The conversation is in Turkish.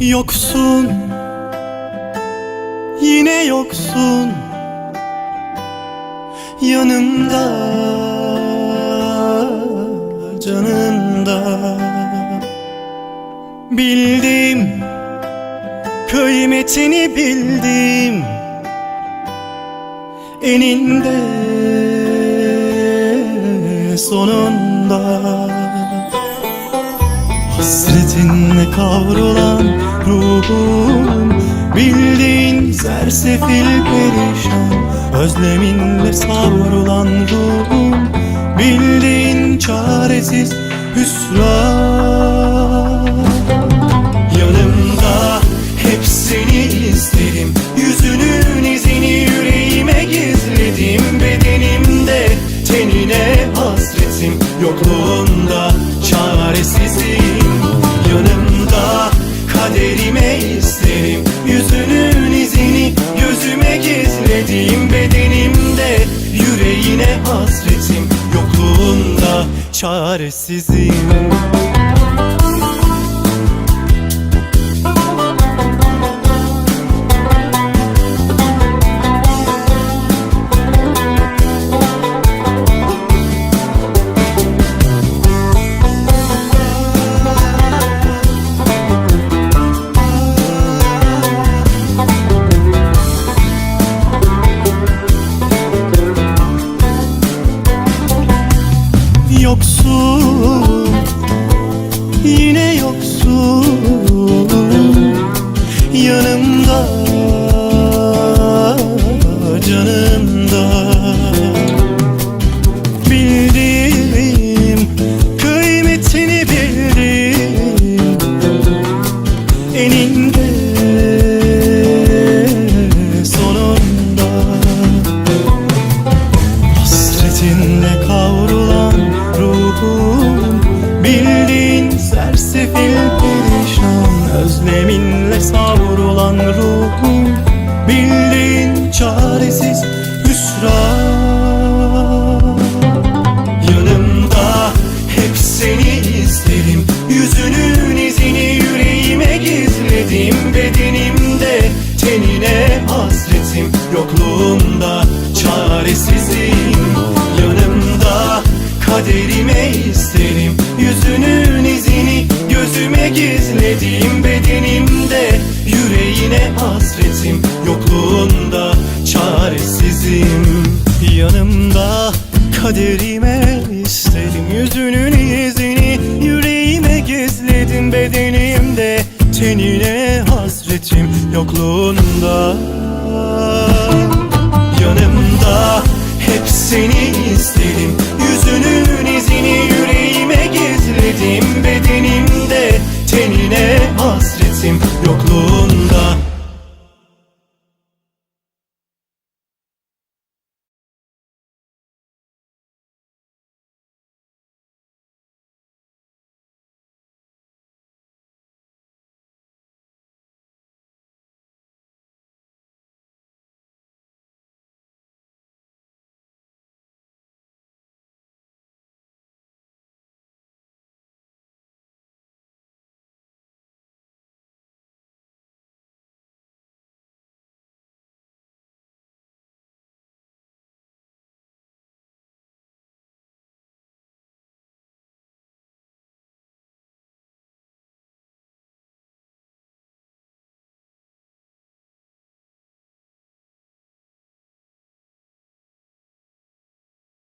Yoksun. Yine yoksun. Yanımda Canımda Bildim Kıymetini bildim. Eninde Sonunda Hasretinle kavrulan ruhum Bildiğin sersefil perişan. Özleminle savrulan ruhum Bildiğin çaresiz hüsran hasretim Yokluğunda çaresizim Yine yoksun Özleminle savrulan ruhum Bildiğin kaderime istedim. Yüzünün izini yüreğime gizledim. Bedenimde tenine hasretim Yokluğunda. Yanımda hep seni istedim. Yüzünün izini